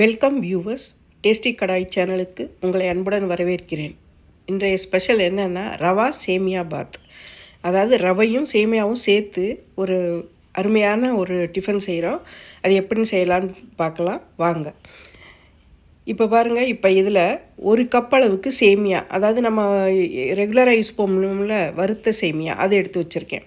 Welcome viewers tasty கடாய் சேனலுக்கு உங்களை அன்புடன் வரவேற்கிறேன். இன்றைய ஸ்பெஷல் என்னென்னா ரவா சேமியா பாத். அதாவது ரவையும் சேமியாவும் சேர்த்து ஒரு அருமையான ஒரு டிஃபன் செய்கிறோம் அது எப்படின்னு செய்யலான்னு பார்க்கலாம். வாங்க. இப்போ பாருங்கள் இப்போ இதில் ஒரு கப் அளவுக்கு சேமியா அதாவது நம்ம ரெகுலராக யூஸ் பண்ணுவோம்ல வறுத்த சேமியா அதை எடுத்து வச்சுருக்கேன்.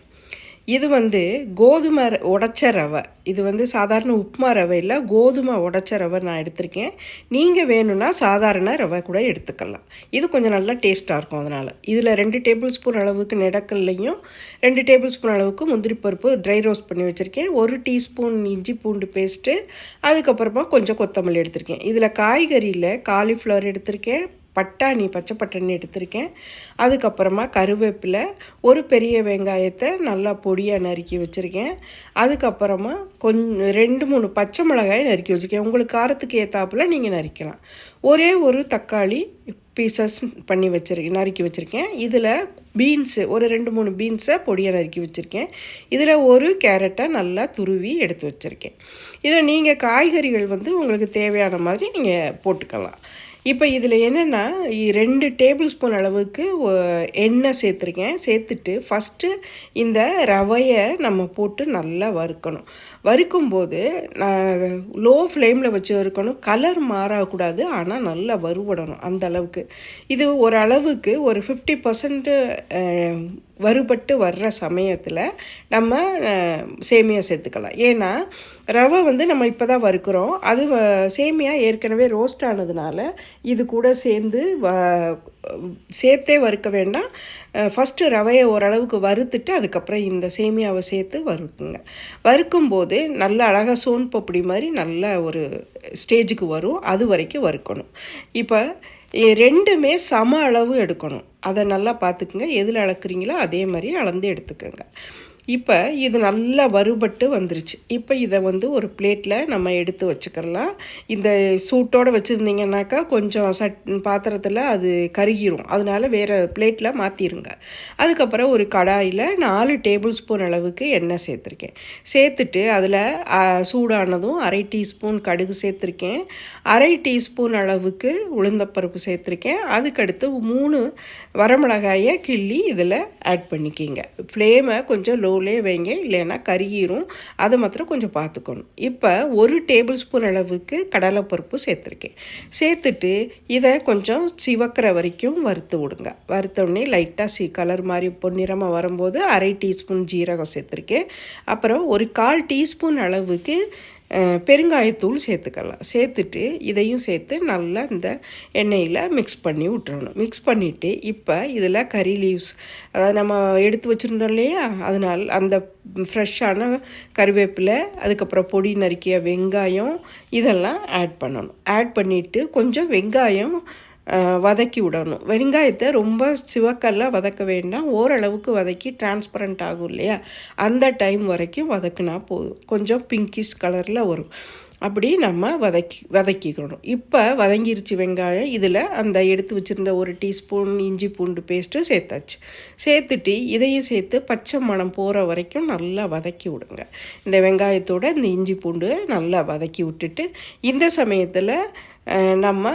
இது வந்து கோதுமை ர- உடைச்ச ரவை. இது வந்து சாதாரண உப்புமா ரவை இல்லை கோதுமை உடைச்ச ரவை நான் எடுத்திருக்கேன். நீங்கள் வேணும்னா சாதாரண ரவை கூட எடுத்துக்கலாம். இது கொஞ்சம் நல்லா டேஸ்ட்டாக இருக்கும் அதனால். இதில் ரெண்டு டேபிள் ஸ்பூன் அளவுக்கு நெடக்கல்லையும் ரெண்டு டேபிள் ஸ்பூன் அளவுக்கு முந்திரி பருப்பு ட்ரை ரோஸ்ட் பண்ணி வச்சுருக்கேன். ஒரு டீஸ்பூன் இஞ்சி பூண்டு பேஸ்ட்டு அதுக்கப்புறமா கொஞ்சம் கொத்தமல்லி எடுத்திருக்கேன். இதில் காய்கறியில் காலிஃப்ளவர் எடுத்திருக்கேன். பட்டாணி பச்சை பட்டாணி எடுத்திருக்கேன். அதுக்கப்புறமா கருவேப்பிலை ஒரு பெரிய வெங்காயத்தை நல்லா பொடியாக நறுக்கி வச்சுருக்கேன். அதுக்கப்புறமா கொஞ்சம் ரெண்டு மூணு பச்சை மிளகாய் நறுக்கி வச்சுருக்கேன். உங்களுக்கு காரத்துக்கு ஏற்றாப்புல நீங்கள் நறுக்கலாம். ஒரே ஒரு தக்காளி பீசஸ் பண்ணி வச்சுருக்கேன் நறுக்கி வச்சுருக்கேன். இதில் பீன்ஸு ஒரு ரெண்டு மூணு பீன்ஸை பொடியாக நறுக்கி வச்சுருக்கேன். இதில் ஒரு கேரட்டை நல்லா துருவி எடுத்து வச்சுருக்கேன். இதை நீங்கள் காய்கறிகள் வந்து உங்களுக்கு தேவையான மாதிரி நீங்கள் போட்டுக்கலாம். இப்போ இதில் என்னென்னா ரெண்டு டேபிள் ஸ்பூன் அளவுக்கு எண்ணெய் சேர்த்துருக்கேன். சேர்த்துட்டு ஃபஸ்ட்டு இந்த ரவையை நம்ம போட்டு நல்லா வறுக்கணும். வறுக்கும்போது நான் லோ ஃப்ளேமில் வச்சு வறுக்கணும். கலர் மாறக்கூடாது ஆனால் நல்லா வறுபடணும் அந்த அளவுக்கு. இது ஒரு அளவுக்கு ஒரு ஃபிஃப்டி பர்சன்ட்டு வறுபட்டு வர்ற சமயத்தில் நம்ம சேமியா சேர்த்துக்கலாம். ஏன்னா ரவை வந்து நம்ம இப்போ தான் வறுக்கிறோம். அது வ- சேமியா ஏற்கனவே ரோஸ்ட் ஆனதுனால இது கூட சேர்ந்து வ சேர்த்தே வறுக்க வேண்டாம். ஃபஸ்ட்டு ரவையை ஓரளவுக்கு வறுத்துட்டு அதுக்கப்புறம் இந்த சேமியாவை சேர்த்து வறுக்குங்க. வறுக்கும்போது நல்ல அழகாக சோன் பப்படி மாதிரி நல்ல ஒரு ஸ்டேஜுக்கு வரும். அது வரைக்கும் வறுக்கணும். இப்போ ரெண்டுமே சம அளவு எடுக்கணும். அதை நல்லா பார்த்துக்குங்க. எதில் அளக்குறீங்களோ அதே மாதிரி அளந்து எடுத்துக்கோங்க. இப்போ இது நல்லா வறுபட்டு வந்துருச்சு. இப்போ இதை வந்து ஒரு பிளேட்டில் நம்ம எடுத்து வச்சுக்கிறலாம். இந்த சூட்டோடு வச்சுருந்தீங்கன்னாக்கா கொஞ்சம் சட் பாத்திரத்தில் அது கருகிரும். அதனால வேறு பிளேட்டில் மாற்றிருங்க அதுக்கப்புறம் ஒரு கடாயில் நாலு டேபிள் ஸ்பூன் அளவுக்கு எண்ணெய் சேர்த்துருக்கேன். சேர்த்துட்டு அதில் சூடானதும் அரை டீஸ்பூன் கடுகு சேர்த்துருக்கேன். அரை டீஸ்பூன் அளவுக்கு உளுந்தப்பருப்பு சேர்த்துருக்கேன். அதுக்கடுத்து மூணு வரமிளகாயை கிள்ளி இதில் ஆட் பண்ணிக்கிங்க. ஃப்ளேமை கொஞ்சம் லோ லோலே வைங்க இல்லைன்னா கருகிரும். அதை மாத்திரம் கொஞ்சம் பார்த்துக்கணும். இப்போ ஒரு டேபிள் ஸ்பூன் அளவுக்கு கடலைப்பருப்பு சேர்த்துருக்கேன். சேர்த்துட்டு இதை கொஞ்சம் சிவக்கிற வரைக்கும் வறுத்து விடுங்க. வறுத்த உடனே லைட்டாக சி கலர் மாதிரி பொன்னிறமாக வரும்போது அரை டீஸ்பூன் ஜீரகம் சேர்த்துருக்கேன். அப்புறம் ஒரு கால் டீஸ்பூன் அளவுக்கு பெருங்காயத்தூள் சேர்த்துக்கலாம். சேர்த்துட்டு இதையும் சேர்த்து நல்லா இந்த எண்ணெயில் மிக்ஸ் பண்ணி விட்டுறணும் மிக்ஸ் பண்ணிவிட்டு இப்போ இதில் கறி லீவ்ஸ் அதாவது நம்ம எடுத்து வச்சுருந்தோம் இல்லையா? அதனால் அந்த ஃப்ரெஷ்ஷான கருவேப்பிலை அதுக்கப்புறம் பொடி நறுக்கிய வெங்காயம் இதெல்லாம் ஆட் பண்ணணும். ஆட் பண்ணிவிட்டு கொஞ்சம் வெங்காயம் வதக்கி விடணும். வெங்காயத்தை ரொம்ப சிவக்கல்லாம் வதக்க வேண்டாம். ஓரளவுக்கு வதக்கி டிரான்ஸ்பரண்ட் ஆகும் இல்லையா? அந்த டைம் வரைக்கும் வதக்குனா போதும். கொஞ்சம் பிங்கிஷ் கலரில் வரும். அப்படி நம்ம வதக்கி வதக்கிக்கணும். இப்போ வதங்கிருச்சு வெங்காயம் இதில் அந்த எடுத்து வச்சுருந்த ஒரு டீஸ்பூன் இஞ்சி பூண்டு பேஸ்ட்டு சேர்த்தாச்சு. சேர்த்துட்டு இதையும் சேர்த்து பச்சை மணம் போகிற வரைக்கும் நல்லா வதக்கி விடுங்க. இந்த வெங்காயத்தோட இந்த இஞ்சி பூண்டு நல்லா வதக்கி விட்டுட்டு இந்த சமயத்தில் நம்ம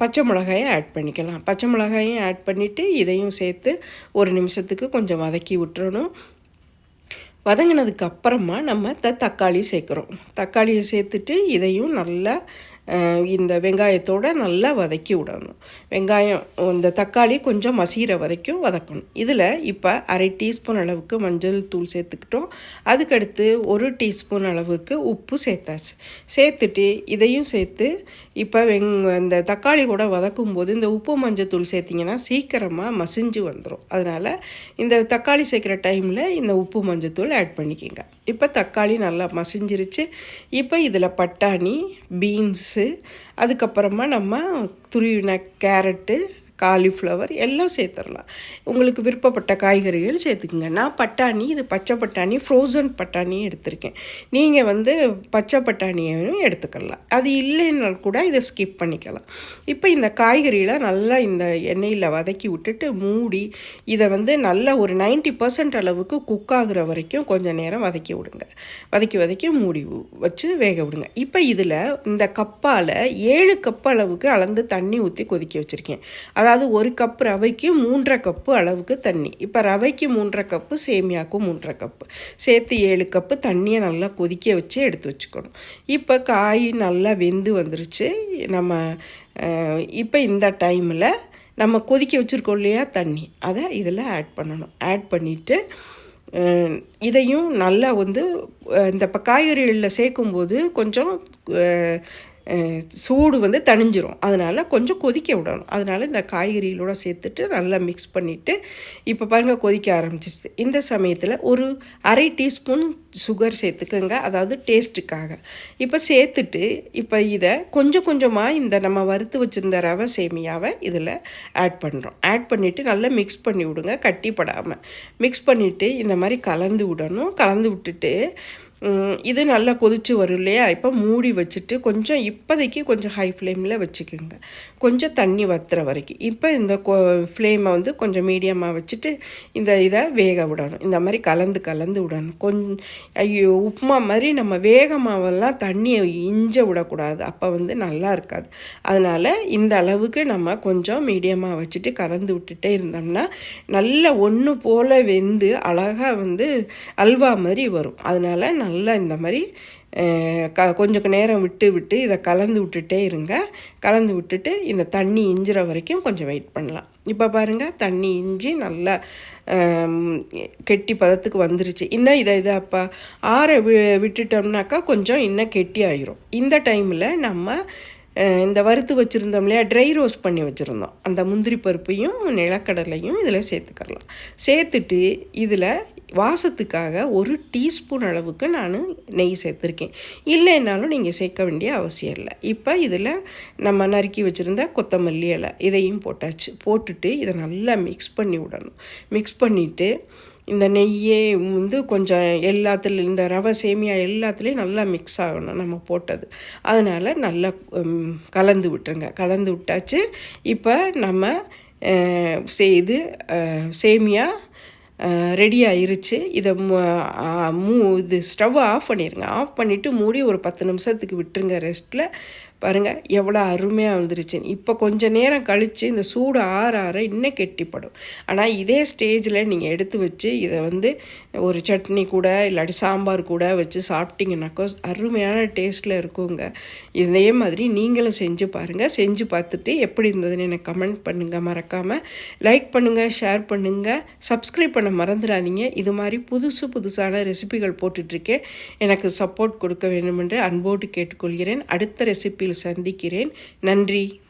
பச்சை மிளகாயை ஆட் பண்ணிக்கலாம். பச்சை மிளகாயும் ஆட் பண்ணிவிட்டு இதையும் சேர்த்து ஒரு நிமிஷத்துக்கு கொஞ்சம் வதக்கி விட்டுறணும். வதங்கினதுக்கு அப்புறமா நம்ம த தக்காளி சேர்க்குறோம். தக்காளியை சேர்த்துட்டு இதையும் நல்லா இந்த வெங்காயத்தோடு நல்லா வதக்கி விடணும். வெங்காயம் இந்த தக்காளி கொஞ்சம் மசீர வரைக்கும் வதக்கணும். இதில் இப்போ அரை டீஸ்பூன் அளவுக்கு மஞ்சள் தூள் சேர்த்துக்கிட்டோம். அதுக்கடுத்து ஒரு டீஸ்பூன் அளவுக்கு உப்பு சேர்த்தாச்சு. சேர்த்துட்டு இதையும் சேர்த்து இப்போ வெங் இந்த தக்காளி கூட வதக்கும் போது இந்த உப்பு மஞ்சள் தூள் சேர்த்திங்கன்னா சீக்கிரமாக மசிஞ்சு வந்துடும் அதனால் இந்த தக்காளி சேர்க்குற டைமில் இந்த உப்பு மஞ்சள் தூள் ஆட் பண்ணிக்கோங்க. இப்போ தக்காளி நல்லா மசிஞ்சிருச்சு. இப்போ இதில் பட்டாணி பீன்ஸு அதுக்கப்புறமா நம்ம துருவின கேரட்டு காலிஃப்ளவர் எல்லாம் சேர்த்துடலாம். உங்களுக்கு விருப்பப்பட்ட காய்கறிகள் சேர்த்துக்குங்க நான் பட்டாணி இது பச்சை பட்டாணி ஃப்ரோசன் பட்டாணியும் எடுத்திருக்கேன். நீங்கள் வந்து பச்சை பட்டாணியையும் எடுத்துக்கலாம். அது இல்லைன்னா கூட இதை ஸ்கிப் பண்ணிக்கலாம். இப்போ இந்த காய்கறியில் நல்லா இந்த எண்ணெயில் வதக்கி விட்டுட்டு மூடி இதை வந்து நல்லா ஒரு நைன்ட்டி பர்சன்ட் அளவுக்கு குக் ஆகுற வரைக்கும் கொஞ்சம் நேரம் வதக்கி விடுங்க. வதக்கி வதக்கி மூடி வச்சு வேக விடுங்க. இப்போ இதில் இந்த கப்பால் ஏழு கப் அளவுக்கு அளந்து தண்ணி ஊற்றி கொதிக்க வச்சுருக்கேன். அதாவது ஒரு கப் ரவைக்கு மூன்றரை கப்பு அளவுக்கு தண்ணி. இப்போ ரவைக்கு மூன்றரை கப்பு சேமியாவுக்கும் மூன்றரை கப்பு சேர்த்து ஏழு கப்பு தண்ணியை நல்லா கொதிக்க வச்சு எடுத்து வச்சுக்கணும். இப்போ காய் நல்லா வெந்து வந்துருச்சு. நம்ம இப்போ இந்த டைமில் நம்ம கொதிக்க வச்சுருக்கோம் இல்லையா தண்ணி. அதை இதில் ஆட் பண்ணணும். ஆட் பண்ணிவிட்டு இதையும் நல்லா வந்து இந்த இப்போ காய்கறிகளில் சேர்க்கும்போது கொஞ்சம் சூடு வந்து தணிஞ்சிரும். அதனால் கொஞ்சம் கொதிக்க விடணும். அதனால் இந்த காய்கறிகளோட சேர்த்துட்டு நல்லா மிக்ஸ் பண்ணிவிட்டு இப்போ பாருங்கள் கொதிக்க ஆரம்பிச்சிச்சு இந்த சமயத்தில் ஒரு அரை டீஸ்பூன் சுகர் சேர்த்துக்கோங்க. அதாவது டேஸ்ட்டுக்காக இப்போ சேர்த்துட்டு இப்போ இதை கொஞ்சம் கொஞ்சமாக இந்த நம்ம வறுத்து வச்சுருந்த ரவை சேமியாவை இதில் ஆட் பண்ணுறோம் ஆட் பண்ணிவிட்டு நல்லா மிக்ஸ் பண்ணி விடுங்க கட்டிப்படாமல் மிக்ஸ் பண்ணிவிட்டு இந்த மாதிரி கலந்து விடணும். கலந்து விட்டுட்டு இது நல்லா கொதித்து வரும் இல்லையா? இப்போ மூடி வச்சுட்டு கொஞ்சம் இப்போதைக்கு கொஞ்சம் ஹை ஃப்ளேமில் வச்சுக்கோங்க. கொஞ்சம் தண்ணி வத்துற வரைக்கும். இப்போ இந்த கொ ஃப்ளேமை வந்து கொஞ்சம் மீடியமாக வச்சுட்டு இந்த இதை வேக விடணும். இந்த மாதிரி கலந்து கலந்து விடணும். கொஞ்சம் ஐயோ உப்புமா மாதிரி நம்ம வேக மாவெல்லாம் தண்ணியை இஞ்ச விடக்கூடாது. அப்போ வந்து நல்லா இருக்காது. அதனால் இந்த அளவுக்கு நம்ம கொஞ்சம் மீடியமாக வச்சுட்டு கலந்து விட்டுட்டே இருந்தோம்னா நல்ல ஒன்று போல் வெந்து அழகாக வந்து அல்வா மாதிரி வரும். அதனால் நல்லா இந்த மாதிரி க கொஞ்சம் நேரம் விட்டு விட்டு இதை கலந்து விட்டுட்டே இருங்க. கலந்து விட்டுட்டு இந்த தண்ணி இஞ்சிற வரைக்கும் கொஞ்சம் வெயிட் பண்ணலாம். இப்போ பாருங்கள் தண்ணி இஞ்சி நல்லா கெட்டி பதத்துக்கு வந்துருச்சு. இன்னும் இதை இதை அப்போ ஆற வி விட்டுட்டோம்னாக்கா கொஞ்சம் இன்னும் கெட்டி ஆயிரும். இந்த டைமில் நம்ம இந்த வறுத்து வச்சுருந்தோம் இல்லையா ட்ரை ரோஸ்ட் பண்ணி வச்சுருந்தோம். அந்த முந்திரி பருப்பையும் நிலக்கடலையும் இதில் சேர்த்துக்கலாம் சேர்த்துட்டு இதில் வாசத்துக்காக ஒரு டீஸ்பூன் அளவுக்கு நான் நெய் சேர்த்துருக்கேன். இல்லைன்னாலும் நீங்கள் சேர்க்க வேண்டிய அவசியம் இல்லை. இப்போ இதில் நம்ம நறுக்கி வச்சுருந்த கொத்தமல்லி இலை இதையும் போட்டாச்சு. போட்டுட்டு இதை நல்லா மிக்ஸ் பண்ணி விடணும். மிக்ஸ் பண்ணிவிட்டு இந்த நெய்யே வந்து கொஞ்சம் எல்லாத்துல இந்த ரவை சேமியா எல்லாத்துலேயும் நல்லா மிக்ஸ் ஆகணும் நம்ம போட்டது. அதனால் நல்லா கலந்து விட்டுருங்க. கலந்து விட்டாச்சு. இப்போ நம்ம செய்து சேமியா ரெடி ஆயிருச்சு இதை மூ இது ஸ்டவ்வை ஆஃப் பண்ணிடுங்க ஆஃப் பண்ணிவிட்டு மூடி ஒரு பத்து நிமிஷத்துக்கு விட்டுருங்க ரெஸ்ட்டில். பாருங்கள் எவ்வளோ அருமையாக வந்துருச்சுன்னு இப்போ கொஞ்சம் நேரம் கழித்து இந்த சூடு ஆற ஆற இன்னும் கெட்டிப்படும். ஆனால் இதே ஸ்டேஜில் நீங்கள் எடுத்து வச்சு இதை வந்து ஒரு சட்னி கூட இல்லாட்டி சாம்பார் கூட வச்சு சாப்பிட்டீங்கன்னாக்கோ அருமையான டேஸ்ட்டில் இருக்குங்க. இதே மாதிரி நீங்களும் செஞ்சு பாருங்கள் செஞ்சு பார்த்துட்டு எப்படி இருந்ததுன்னு எனக்கு கமெண்ட் பண்ணுங்கள் மறக்காமல் லைக் பண்ணுங்கள் ஷேர் பண்ணுங்கள் சப்ஸ்கிரைப் பண்ண மறந்துடாதீங்க. இது மாதிரி புதுசு புதுசான ரெசிபிகள் போட்டுட்ருக்கேன் எனக்கு சப்போர்ட் கொடுக்க வேண்டுமென்று அன்போடு கேட்டுக்கொள்கிறேன். அடுத்த ரெசிபி சந்திக்கிறேன். நன்றி.